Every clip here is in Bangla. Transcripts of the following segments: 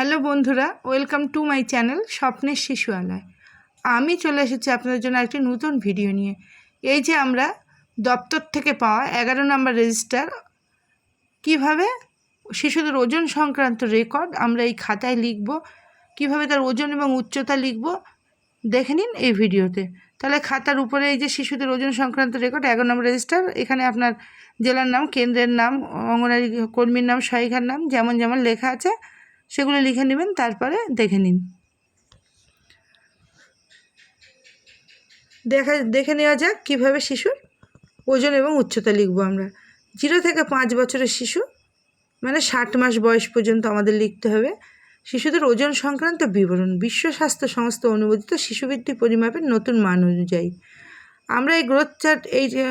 হ্যালো বন্ধুরা, ওয়েলকাম টু মাই চ্যানেল স্বপ্নের শিশু শিশুয়ালয় আমি চলে এসেছি আপনাদের জন্য একটি নতুন ভিডিও নিয়ে। এই যে আমরা দপ্তর থেকে পাওয়া এগারো নম্বর রেজিস্টার, কীভাবে শিশুদের ওজন সংক্রান্ত রেকর্ড আমরা এই খাতায় লিখব, কীভাবে তার ওজন এবং উচ্চতা লিখব, দেখে নিন এই ভিডিওতে। তাহলে খাতার উপরে এই যে শিশুদের ওজন সংক্রান্ত রেকর্ড, এগারো নম্বর রেজিস্টার, এখানে আপনার জেলার নাম, কেন্দ্রের নাম, অঙ্গনারী কর্মীর নাম সহায়িকার নাম, যেমন যেমন লেখা আছে সেগুলো লিখে নেবেন, তারপরে দেখে নিন। দেখা, দেখে নেওয়া যাক কীভাবে শিশুর ওজন এবং উচ্চতা লিখব আমরা। জিরো থেকে পাঁচ বছরের শিশু মানে ষাট মাস বয়স পর্যন্ত আমাদের লিখতে হবে। শিশুদের ওজন সংক্রান্ত বিবরণ, বিশ্ব স্বাস্থ্য সংস্থা অনুমোদিত শিশুবৃদ্ধি পরিমাপের নতুন মান অনুযায়ী। আমরা এই গ্রোথ চার্ট এই যে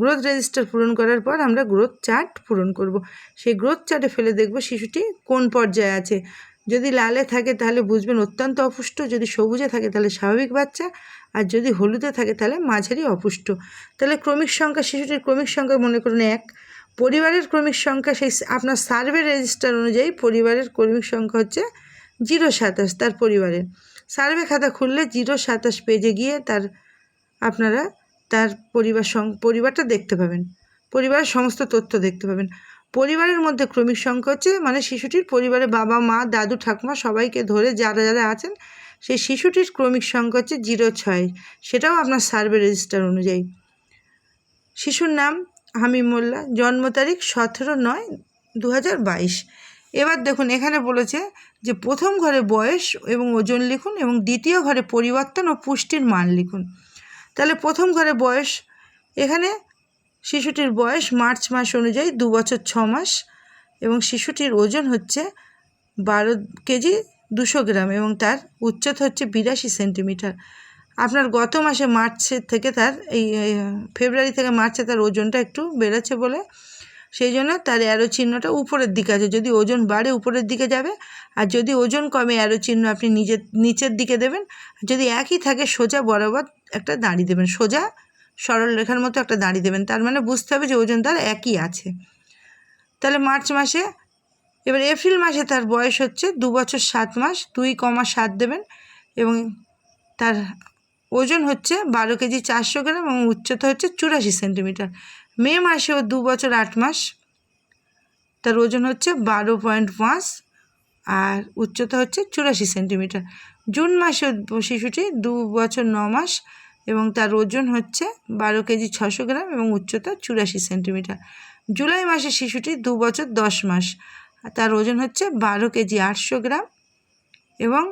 গ্রোথ রেজিস্টার পূরণ করার পর আমরা গ্রোথ চার্ট পূরণ করব। সেই গ্রোথ চার্টে ফেলে দেখব শিশুটি কোন পর্যায়ে আছে। যদি লালে থাকে তাহলে বুঝবেন অত্যন্ত অপুষ্ট, যদি সবুজে থাকে তাহলে স্বাভাবিক বাচ্চা, আর যদি হলুদে থাকে তাহলে মাঝারি অপুষ্ট। তাহলে ক্রমিক সংখ্যা, শিশুটির ক্রমিক সংখ্যা মনে করুন এক। পরিবারের ক্রমিক সংখ্যা, সেই আপনার সার্ভে রেজিস্টার অনুযায়ী পরিবারের ক্রমিক সংখ্যা হচ্ছে জিরো সাতাশ তার পরিবারের সার্ভে খাতা খুললে জিরো সাতাশ পেজে গিয়ে তার আপনারা তার পরিবার সং, পরিবারটা দেখতে পাবেন। পরিবারের সমস্ত তথ্য দেখতে পাবেন। পরিবারের মধ্যে ক্রমিক সংখ্যা হচ্ছে মানে শিশুটির পরিবারে বাবা, মা, দাদু, ঠাকুমা সবাইকে ধরে যারা যারা আছেন, সেই শিশুটির ক্রমিক সংখ্যা হচ্ছে জিরো ছয়। সেটাও আপনার সার্ভে রেজিস্টার অনুযায়ী। শিশুর নাম হামিম মোল্লা জন্ম তারিখ সতেরো নয় দু এবার দেখুন, এখানে বলেছে যে প্রথম ঘরে বয়স এবং ওজন লিখুন এবং দ্বিতীয় ঘরে পরিবর্তন ও পুষ্টির মান লিখুন। তাহলে প্রথম ঘরে বয়স এখানে শিশুটির বয়স মার্চ মাস অনুযায়ী দু বছর ছ মাস এবং শিশুটির ওজন হচ্ছে বারো কেজি দুশো গ্রাম এবং তার উচ্চতা হচ্ছে বিরাশি সেন্টিমিটার। আপনার গত মাসে মার্চের থেকে তার এই, ফেব্রুয়ারি থেকে মার্চে তার ওজনটা একটু বেড়েছে বলে সেই জন্য তার অ্যারো চিহ্নটা উপরের দিকে আছে। যদি ওজন বাড়ে, উপরের দিকে যাবে। আর যদি ওজন কমে অ্যারো চিহ্ন আপনি নিজের নিচের দিকে দেবেন। যদি একই থাকে, সোজা বরাবর একটা দাঁড়ি দেবেন। সোজা সরল রেখার মতো একটা দাঁড়িয়ে দেবেন। তার মানে বুঝতে হবে যে ওজন তার একই আছে। তাহলে মার্চ মাসে, এবার এপ্রিল মাসে তার বয়স হচ্ছে দু বছর সাত মাস। দুই কমা সাত দেবেন এবং তার ওজন হচ্ছে বারো কেজি চারশো গ্রাম এবং উচ্চতা হচ্ছে চুরাশি সেন্টিমিটার। মে মাসেও দু বছর আট মাস। তার ওজন হচ্ছে বারো পয়েন্ট পাঁচ আর উচ্চতা হচ্ছে চুরাশি সেন্টিমিটার। জুন মাসে শিশুটি দু বছর ন মাস এবং তার ওজন হচ্ছে বারো কেজি ছশো গ্রাম এবং উচ্চতা চুরাশি সেন্টিমিটার। জুলাই মাসে শিশুটি দু বছর দশ মাস। তার ওজন হচ্ছে বারো কেজি আটশো গ্রাম এবং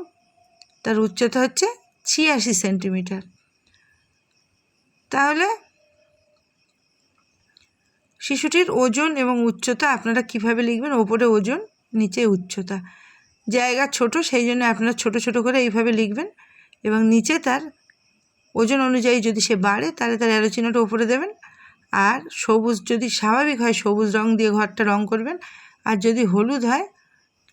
তার উচ্চতা হচ্ছে ছিয়াশি সেন্টিমিটার। তাহলে শিশুটির ওজন এবং উচ্চতা আপনারা কীভাবে লিখবেন? ওপরে ওজন, নিচে উচ্চতা। জায়গা ছোট, সেই জন্য আপনারা ছোট ছোট করে এইভাবে লিখবেন এবং নিচে তার ওজন অনুযায়ী যদি সে বাড়ে, তাহলে তার অ্যারো উপরে দেবেন। আর সবুজ যদি স্বাভাবিক হয়, সবুজ রং দিয়ে ঘরটা রং করবেন। আর যদি হলুদ হয়,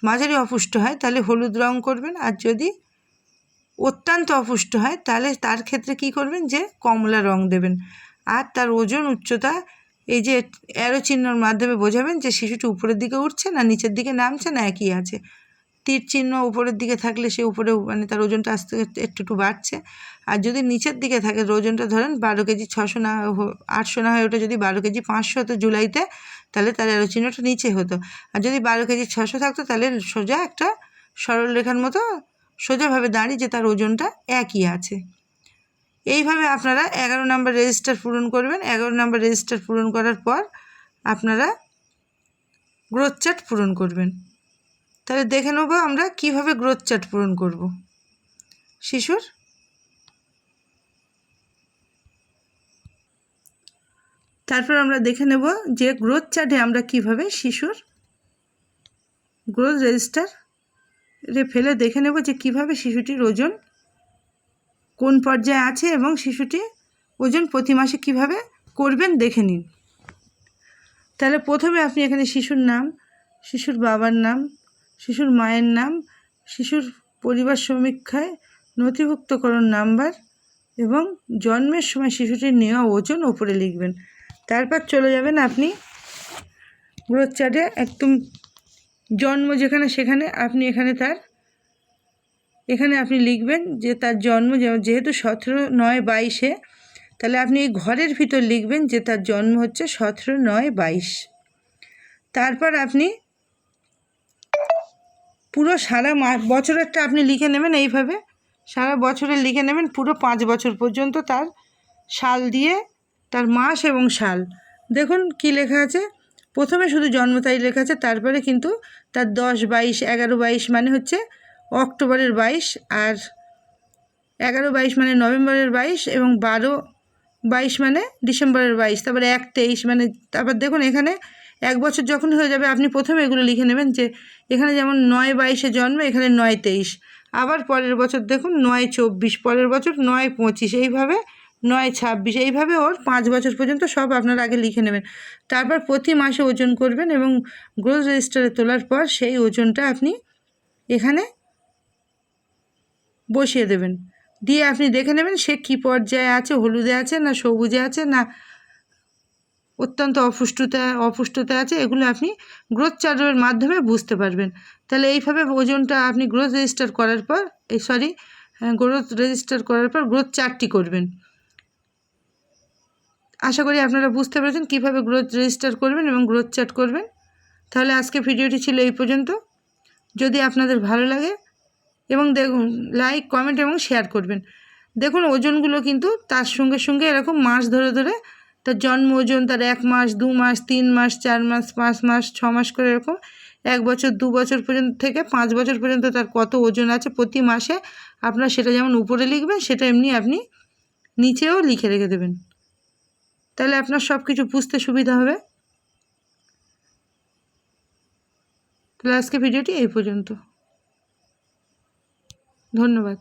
মাঝারি অপুষ্ট হয়, তাহলে হলুদ রং করবেন। আর যদি অত্যন্ত অপুষ্ট হয়, তাহলে তার ক্ষেত্রে কি করবেন? যে কমলা রং দেবেন। আর তার ওজন, উচ্চতা এই যে অ্যারো চিহ্নর মাধ্যমে বোঝাবেন যে শিশুটি উপরের দিকে উঠছে না নিচের দিকে নামছে না একই আছে। তীর চিহ্ন উপরের দিকে থাকলে সে উপরে মানে তার ওজনটা আস্তে একটু একটু বাড়ছে। আর যদি নিচের দিকে থাকে ওজনটা ধরেন বারো কেজি ছশো না আটশো না হয়, ওটা যদি বারো কেজি পাঁচশো হতো জুলাইতে, তাহলে তার অ্যারো চিহ্নটা নিচে হতো। আর যদি বারো কেজি ছশো থাকতো, তাহলে সোজা একটা সরল রেখার মতো সোজাভাবে দাঁড়িয়ে যে তার ওজনটা একই আছে। এইভাবে আপনারা এগারো নাম্বার রেজিস্টার পূরণ করবেন। এগারো নাম্বার রেজিস্টার পূরণ করার পর আপনারা গ্রোথ চার্ট পূরণ করবেন। তাহলে দেখে নেব আমরা কীভাবে গ্রোথ চার্ট পূরণ করব। শিশুর? তারপর আমরা দেখে নেব যে গ্রোথ চার্টে আমরা কীভাবে শিশুর গ্রোথ রেজিস্টার রে ফেলে দেখে নেব যে কীভাবে শিশুটির ওজন কোন পর্যায়ে আছে এবং শিশুটি ওজন প্রতি মাসে কীভাবে করবেন দেখে নিন। তাহলে প্রথমে আপনি এখানে শিশুর নাম, শিশুর বাবার নাম, শিশুর মায়ের নাম, শিশুর পরিবার সমীক্ষায় নথিভুক্তকরণ নাম্বার এবং জন্মের সময় শিশুটির নেওয়া ওজন ওপরে লিখবেন। তারপর চলে যাবেন আপনি গ্রোথ চার্টে একদম জন্ম যেখানে সেখানে আপনি এখানে তার এখানে আপনি লিখবেন যে তার জন্ম যেহেতু সতেরো নয় বাইশে, তাহলে আপনি এই ঘরের ভিতর লিখবেন যে তার জন্ম হচ্ছে সতেরো নয় বাইশ। তারপর আপনি পুরো সারা বছরেরটা আপনি লিখে নেবেন এইভাবে, সারা বছরের লিখে নেবেন পুরো পাঁচ বছর পর্যন্ত তার সাল দিয়ে তার মাস এবং সাল। দেখুন কি লেখা আছে, প্রথমে শুধু জন্ম তারিখ লেখা আছে, তারপরে কিন্তু তার দশ বাইশ, এগারো বাইশ মানে হচ্ছে অক্টোবরের বাইশ আর এগারো বাইশ মানে নভেম্বরের বাইশ এবং বারো বাইশ মানে ডিসেম্বরের বাইশ, তারপরে এক তেইশ মানে তারপর দেখুন এখানে এক বছর যখন হয়ে যাবে আপনি প্রথমে এগুলো লিখে নেবেন যে এখানে যেমন নয় বাইশে জন্ম, এখানে নয় তেইশ। আবার পরের বছর দেখুন নয় চব্বিশ, পরের বছর নয় পঁচিশ, এইভাবে নয় ছাব্বিশ, এইভাবে ওর পাঁচ বছর পর্যন্ত সব আপনারা আগে লিখে নেবেন। তারপর প্রতি মাসে ওজন করবেন এবং গ্রোথ রেজিস্টারে তোলার পর সেই ওজনটা আপনি এখানে বসিয়ে দেবেন। দিয়ে আপনি দেখে নেবেন সে কী পর্যায়ে আছে, হলুদে আছে না সবুজে আছে না অত্যন্ত অপুষ্টতা অপুষ্টতা আছে, এগুলো আপনি গ্রোথ চার্টের মাধ্যমে বুঝতে পারবেন। তাহলে এইভাবে ওজনটা আপনি গ্রোথ রেজিস্টার করার পর, এই সরি গ্রোথ রেজিস্টার করার পর গ্রোথ চার্টটি করবেন। আশা করি আপনারা বুঝতে পেরেছেন কীভাবে গ্রোথ রেজিস্টার করবেন এবং গ্রোথ চার্ট করবেন। তাহলে আজকে ভিডিওটি ছিল এই পর্যন্ত। যদি আপনাদের ভালো লাগে এবং দেখুন লাইক কমেন্ট এবং শেয়ার করবেন। দেখুন, ওজনগুলো কিন্তু তার সঙ্গে সঙ্গে এরকম মাস ধরে ধরে তার জন্ম ওজন তার এক মাস, দু মাস, তিন মাস, চার মাস, পাঁচ মাস, ছ মাস করে এরকম এক বছর, দু বছর পর্যন্ত থেকে পাঁচ বছর পর্যন্ত তার কত ওজন আছে প্রতি মাসে আপনার সেটা যেমন উপরে লিখবেন, সেটা এমনি আপনি নিচেও লিখে রেখে দেবেন। তাহলে আপনার সব কিছু বুঝতে সুবিধা হবে। তাহলে আজকে ভিডিওটি এই পর্যন্ত। ধন্যবাদ।